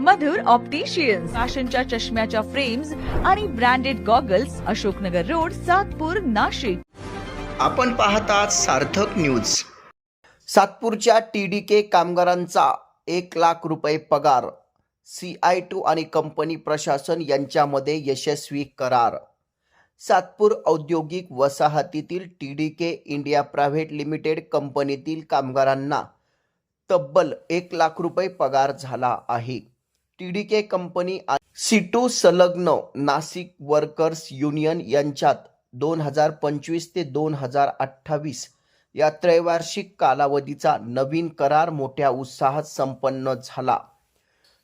मधुर opticians फॅशनच्या चष्म्याच्या frames आणि branded goggles Ashoknagar road Satpur Nashik. आपण पाहतात सार्थक न्यूज सातपूरच्या टी डी के कामगारांचा एक लाख रुपये पगार. सी आय टू आणि कंपनी प्रशासन यांच्यामध्ये यशस्वी करार. सातपूर औद्योगिक वसाहतीतील T D K India private limited कंपनीतील कामगारांना तब्बल एक लाख रुपये पगार झाला आहे. T D K company CITU संलग्न नाशिक वर्कर्स युनियन यांच्यात दोन हजार पंचवीस ते दोन हजार अठ्ठावीस या त्रैवार्षिक कालावधीचा नवीन करार मोठ्या उत्साहात संपन्न झाला.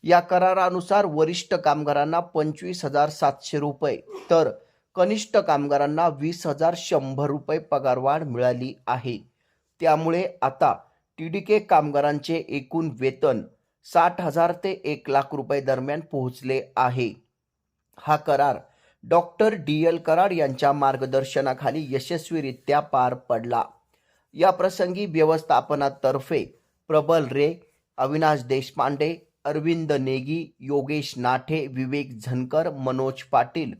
या करारानुसार वरिष्ठ कामगारांना पंचवीस हजार सातशे रुपये तर कनिष्ठ कामगारांना वीस हजार शंभर रुपये पगारवाढ मिळाली आहे. त्यामुळे आता टी डी के कामगारांचे एकूण वेतन साठ हजार ते एक लाख रुपये दरम्यान पोहोचले आहे. हा करार डॉक्टर डी एल कराड यांच्या मार्गदर्शनाखाली यशस्वीरित्या पार पडला. या प्रसंगी व्यवस्थापनातर्फे प्रबल रे अविनाश देशपांडे अरविंद नेगी योगेश नाठे विवेक झनकर मनोज पाटील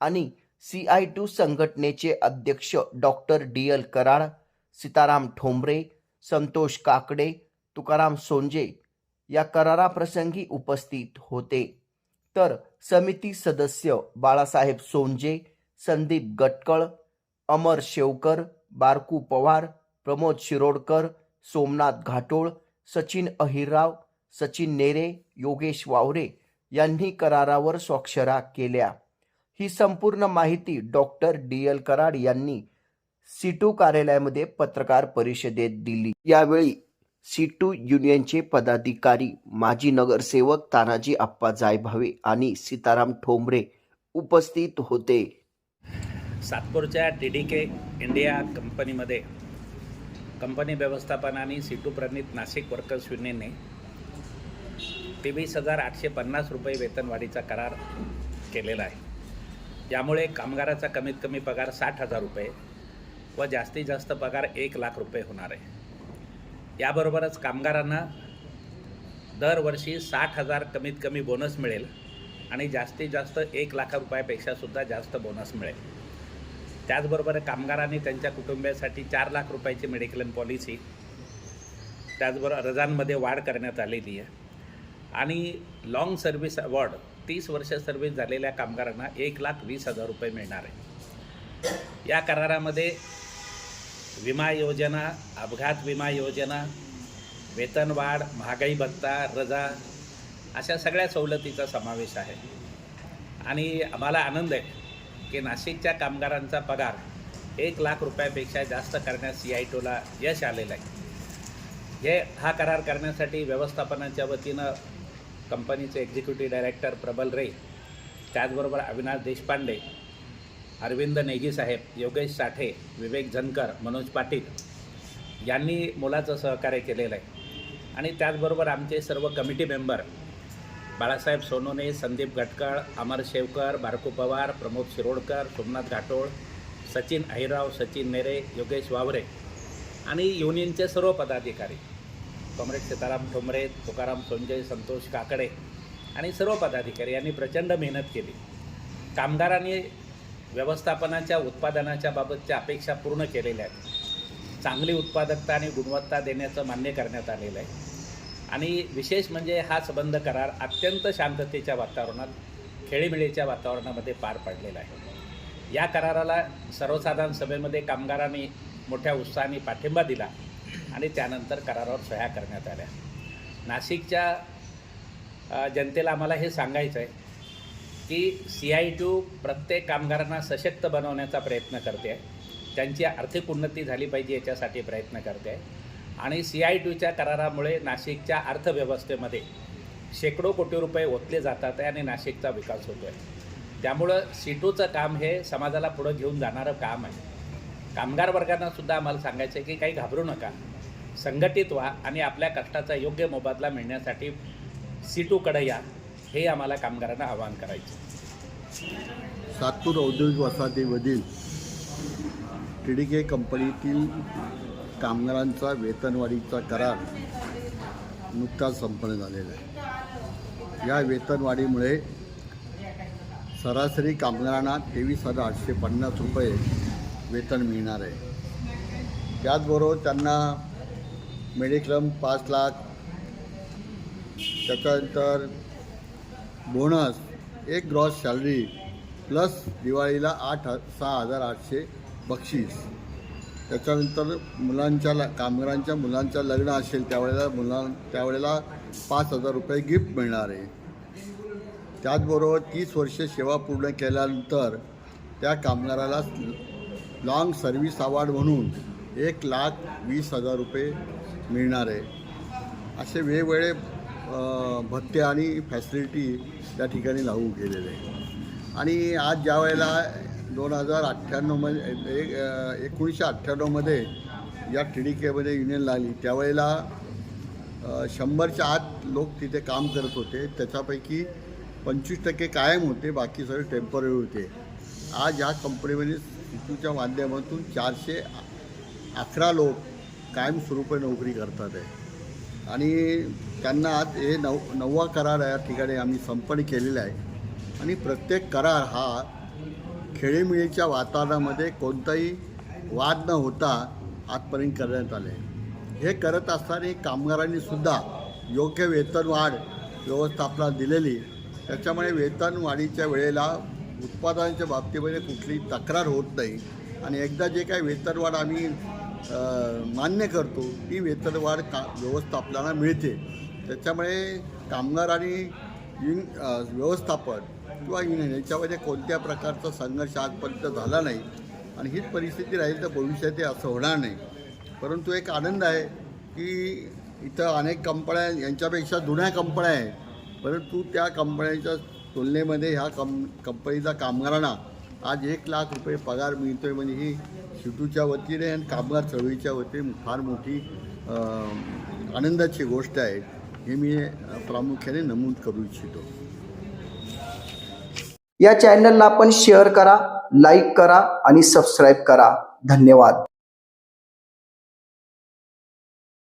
आणि सी आय टू संघटनेचे अध्यक्ष doctor D L Karad Sitaram Thombre Santosh Kakade Tukaram Sonje या कराराप्रसंगी उपस्थित होते. तर समिती सदस्य बाळासाहेब सोंजे संदीप गटकळ अमर शेवकर बारकू पवार प्रमोद शिरोडकर सोमनाथ घाटोळ सचिन अहिरराव सचिन नेरे योगेश वावरे यांनी करारावर स्वाक्षरा केल्या. ही संपूर्ण माहिती डॉक्टर डी एल कराड यांनी सिटू कार्यालयामध्ये पत्रकार परिषदेत दिली. यावेळी सिटू युनियनचे पदाधिकारी माजी नगरसेवक तानाजी आप्पा जायभावे आणि सीताराम ठोंबरे उपस्थित होते. सातपूरच्या टी डी के इंडिया कंपनीमध्ये कंपनी व्यवस्थापनाने सिटू प्रणित नाशिक वर्कर्स युनियनने तेवीस हजार आठशे पन्नास रुपये वेतनवाढीचा करार केलेला आहे. त्यामुळे कामगाराचा कमीत कमी पगार साठ हजार रुपये व जास्तीत जास्त पगार एक लाख रुपये होणार आहे. याबरोबरच कामगारांना दरवर्षी साठ हजार कमीत कमी बोनस मिळेल आणि जास्तीत जास्त एक लाख रुपयापेक्षासुद्धा जास्त बोनस मिळेल. त्याचबरोबर कामगारांनी त्यांच्या कुटुंबियासाठी चार लाख रुपयाची मेडिक्लेम पॉलिसी त्याचबरोबर रजांमध्ये वाढ करण्यात आलेली आहे. आणि लाँग सर्व्हिस अवॉर्ड तीस वर्ष सर्व्हिस झालेल्या कामगारांना एक लाख वीस हजार रुपये मिळणार आहे. या करारामध्ये विमा योजना अपघात विमा योजना वेतनवाढ महागाई भत्ता रजा अशा सगळ्या सवलतीचा समावेश आहे. आणि आम्हाला आनंद आहे की नाशिकच्या कामगारांचा पगार एक लाख रुपयापेक्षा जास्त करण्यास सी आय टोला यश आलेलं आहे. हे हा करार करण्यासाठी व्यवस्थापनाच्या वतीनं कंपनीचे एक्झिक्युटिव्ह डायरेक्टर प्रबल रे त्याचबरोबर अविनाश देशपांडे अरविंद नेगीसाहेब योगेश साठे विवेक झनकर मनोज पाटील यांनी मुलाचं सहकार्य केलेलं आहे. आणि त्याचबरोबर आमचे सर्व कमिटी मेंबर बाळासाहेब सोनोने संदीप गटकळ अमर शेवकर बारकू पवार प्रमोद शिरोडकर सोमनाथ घाटोळ सचिन अहिराव सचिन नेरे योगेश वावरे आणि युनियनचे सर्व पदाधिकारी. कॉम्रेड सीताराम ठोंबरे तुकाराम सोंजय संतोष काकडे आणि सर्व पदाधिकारी यांनी प्रचंड मेहनत केली. कामगारांनी व्यवस्थापनाच्या उत्पादनाच्या बाबतच्या अपेक्षा पूर्ण केलेल्या आहेत. चांगली उत्पादकता आणि गुणवत्ता देण्याचं मान्य करण्यात आलेलं आहे. आणि विशेष म्हणजे हा संबंध करार अत्यंत शांततेच्या वातावरणात खेळीमेळीच्या वातावरणामध्ये पार पडलेला आहे. या कराराला सर्वसाधारण सभेमध्ये कामगारांनी मोठ्या उत्साहाने पाठिंबा दिला आणि त्यानंतर करारावर सह्या करण्यात आल्या. नाशिकच्या जनतेला आम्हाला हे सांगायचं आहे की सी आय टू प्रत्येक कामगारांना सशक्त बनवण्याचा प्रयत्न करते. आहे त्यांची आर्थिक उन्नती झाली पाहिजे याच्यासाठी प्रयत्न करते. आहे आणि सी आय टूच्या करारामुळे नाशिकच्या अर्थव्यवस्थेमध्ये शेकडो कोटी रुपये ओतले जातात आहे आणि नाशिकचा विकास होतो आहे त्यामुळं सी टूचं काम हे समाजाला पुढं घेऊन जाणारं काम आहे. कामगार वर्गांनासुद्धा आम्हाला सांगायचं आहे की काही घाबरू नका. संघटित व्हा आणि आपल्या कष्टाचा योग्य मोबदला मिळण्यासाठी सी टूकडे या. हे आम्हाला कामगारांना आवाहन करायचं. सातपूर औद्योगिक वसाहतीमधील टी डी के कंपनीतील कामगारांचा वेतनवाढीचा करार नुकताच संपन्न झालेला आहे. या वेतनवाढीमुळे सरासरी कामगारांना तेवीस हजार आठशे पन्नास रुपये वेतन मिळणार आहे. त्याचबरोबर त्यांना मेडिक्लम पाच लाख त्याच्यानंतर बोनस एक ग्रॉस सॅलरी प्लस दिवाळीला आठ ह सहा हजार आठशे बक्षीस. त्याच्यानंतर मुलांच्या ल कामगारांच्या मुलांच्या लग्न असेल त्यावेळेला मुलां त्यावेळेला पाच हजार रुपये गिफ्ट मिळणार आहे. त्याचबरोबर तीस वर्ष सेवा पूर्ण केल्यानंतर त्या कामगाराला लाँग सर्व्हिस अवॉर्ड म्हणून एक लाख वीस हजार रुपये मिळणार आहे. असे वेगवेगळे अ, भत्ते आणि फॅसिलिटी त्या ठिकाणी लागू केलेले आहे. आणि आज ज्या वेळेला दोन हजार अठ्ठ्याण्णवमध्ये एक एकोणीसशे अठ्ठ्याण्णवमध्ये या टी डी केमध्ये युनियन लागली त्यावेळेला शंभरच्या आत लोक तिथे काम करत होते. त्याच्यापैकी पंचवीस टक्के कायम होते बाकी सगळे टेंपररी होते. आज ह्या कंपनीमध्ये सिटूच्या माध्यमातून चारशे अकरा लोक कायमस्वरूपी नोकरी करतात आहे. आणि त्यांना आज हे नव नववा करार या ठिकाणी आम्ही संपन्न केलेला आहे. आणि प्रत्येक करार हा खेळीमिळीच्या वातावरणामध्ये कोणताही वाद न होता आजपर्यंत करण्यात आले. हे करत असताना कामगारांनी सुद्धा योग्य वेतनवाढ व्यवस्थापना दिलेली. त्याच्यामुळे वेतनवाढीच्या वेळेला उत्पादनाच्या बाबतीमध्ये कुठली तक्रार होत नाही. आणि एकदा जे काही वेतनवाढ आम्ही मान्य करतो ती वेतनवाढ का व्यवस्थापनाला मिळते. त्याच्यामुळे कामगार आणि युन व्यवस्थापन किंवा युनियन याच्यामध्ये कोणत्या प्रकारचा संघर्ष आजपर्यंत झाला नाही आणि हीच परिस्थिती राहील तर भविष्यात असं होणार नाही. परंतु एक आनंद आहे की इथं अनेक कंपन्या यांच्यापेक्षा जुन्या कंपन्या आहेत. परंतु त्या कंपन्यांच्या तुलनेमध्ये ह्या कं कंपनीचा कामगारांना आज एक लाख रुपये पगार मिळतो आहे म्हणजे ही शिटूच्या वतीने आणि कामगार चळवळीच्या वतीने फार मोठी आनंदाची गोष्ट आहे. हे मी प्रामुख्याने नमूद करू इच्छितो. या चॅनलला आपण शेअर करा लाईक करा आणि सबस्क्राईब करा. धन्यवाद.